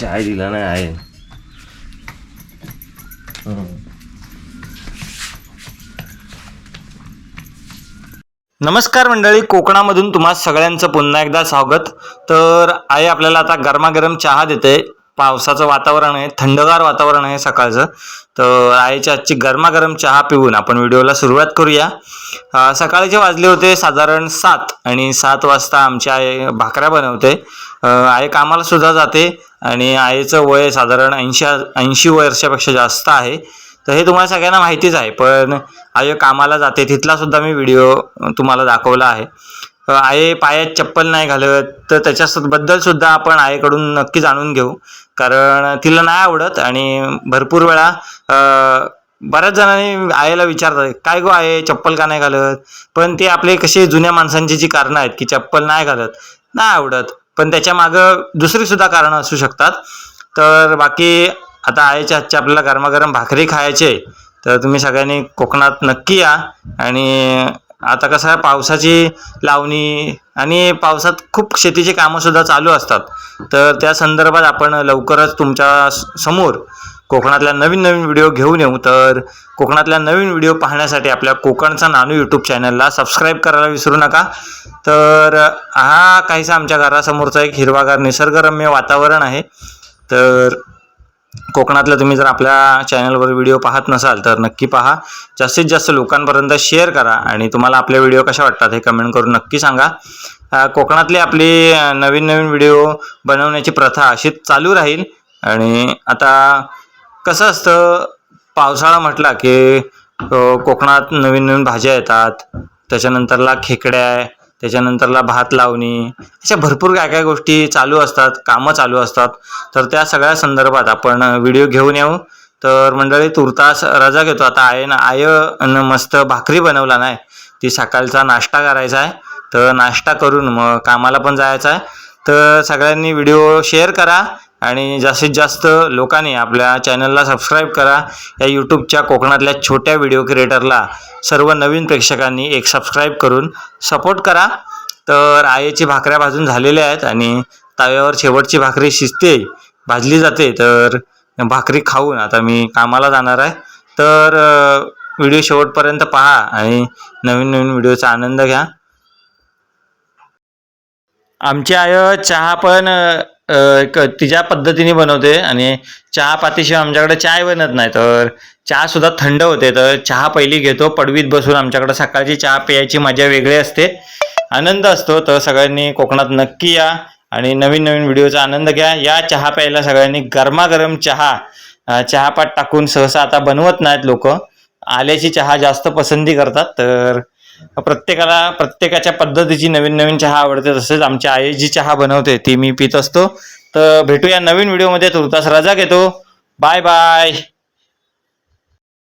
चाय दिला नाही आहे. नमस्कार मंडळी कोकणामधून तुम्हा सगळ्यांचं पुन्हा एकदा स्वागत. तर आई आपल्याला आता गरमागरम चहा देते. पावसाचं वातावरण आहे थंडगार वातावरण आहे सकाळचं. तर आईच्या आजची गरमागरम चहा पिऊन आपण व्हिडिओला सुरुवात करूया. सकाळचे वाजले होते साधारण सात आणि सात वाजता आमची आई भाकऱ्या बनवते. आई कामाला सुद्धा जाते आणि आईचं वय साधारण ऐंशी ऐंशी वर्षापेक्षा जास्त आहे. तर हे तुम्हाला सगळ्यांना माहितीच आहे पण आई कामाला जाते तिथला सुद्धा मी व्हिडिओ तुम्हाला दाखवला आहे. आहे आई पायात चप्पल नाही घालत तर त्याच्याबद्दल सुद्धा आपण आईकडून नक्की जाणून घेऊ. कारण तिला नाही आवडत आणि भरपूर वेळा बऱ्याच जणांनी आईला विचारतात काय गो आहे चप्पल का नाही घालत? पण ते आपले कसे जुन्या माणसांची जी कारणं आहेत की चप्पल नाही घालत नाही आवडत. पण त्याच्या मागं दुसरी सुद्धा कारणं असू शकतात. तर बाकी आता आईच्या हातच्या आपल्याला गरमागरम भाकरी खायचे तर तुम्ही सगळ्यांनी कोकणात नक्की या आणि आता कसं आहे पावसाची लावणी आणि पावसात खूप शेतीची कामंसुद्धा चालू असतात. तर त्या संदर्भात आपण लवकरच तुमच्यासमोर कोकणातल्या नवीन नवीन व्हिडिओ घेऊन येऊ. तर कोकणातल्या नवीन व्हिडिओ पाहण्यासाठी आपल्या कोकणचा नानू यूट्यूब चॅनलला सबस्क्राईब करायला विसरू नका. तर हा काहीसा आमच्या घरासमोरचा एक हिरवागार निसर्गरम्य वातावरण आहे. तर कोकणातल्या तुम्ही जर आपल्या चॅनलवर व्हिडिओ पाहत नसाल तर नक्की पहा. जास्तीत जास्त लोकांपर्यंत शेअर करा आणि तुम्हाला आपले व्हिडिओ कशा वाटतात हे कमेंट करून नक्की सांगा. कोकणातली आपली नवीन नवीन व्हिडिओ बनवण्याची प्रथा अशीच चालू राहील. आणि आता कसं असतं पावसाळा म्हटला की कोकणात नवीन नवीन भाज्या येतात. त्याच्यानंतरला खेकड्या आहे. त्याच्यानंतरला भात लावणी अशा भरपूर काय काय गोष्टी चालू असतात कामं चालू असतात. तर त्या सगळ्या संदर्भात आपण व्हिडिओ घेऊन येऊ. तर मंडळी तुर्तास रजा घेतो. आता आय आय न मस्त भाकरी बनवला नाही. ती सकाळचा नाश्ता करायचा आहे. तर नाश्ता करून मग कामाला पण जायचं आहे. तर सगळ्यांनी व्हिडिओ शेअर करा. आणि जास्तीत जास्त लोकांनी आपल्या चॅनलला सबस्क्राईब करा. या यूट्यूबच्या कोकणातल्या छोट्या व्हिडिओ क्रिएटरला सर्व नवीन प्रेक्षकांनी एक सबस्क्राईब करून सपोर्ट करा. तर आईची भाकऱ्या भाजून झालेल्या आहेत आणि तव्यावर शेवटची भाकरी शिजते भाजली जाते. तर भाकरी खाऊन आता मी कामाला जाणार आहे. तर व्हिडिओ शेवटपर्यंत पहा आणि नवीन नवीन व्हिडिओचा आनंद घ्या. आमची आय चहा पण क एक तिच्या पद्धतीने बनवते आणि चहा पातीशिवाय आमच्याकडे चाय बनत नाही. तर चहा सुद्धा थंड होते. तर चहा पहिली घेतो पडवीत बसून आमच्याकडे सकाळची चहा प्यायची मजा वेगळी असते. आनंद असतो. तर सगळ्यांनी कोकणात नक्की या आणि नवीन नवीन व्हिडिओचा आनंद घ्या. या चहा प्यायला सगळ्यांनी गरमागरम चहा चहापात टाकून सहसा आता बनवत नाहीत लोक. आल्याची चहा जास्त पसंती करतात. तर प्रत्येकाला प्रत्येकाच्या पद्धतीची नवीन नवीन चहा आवडते तसेच आमच्या आई जी चहा बनवते ती मी पित असतो. तर भेटूया नवीन व्हिडिओमध्ये तुर्तास रजा घेतो. Bye bye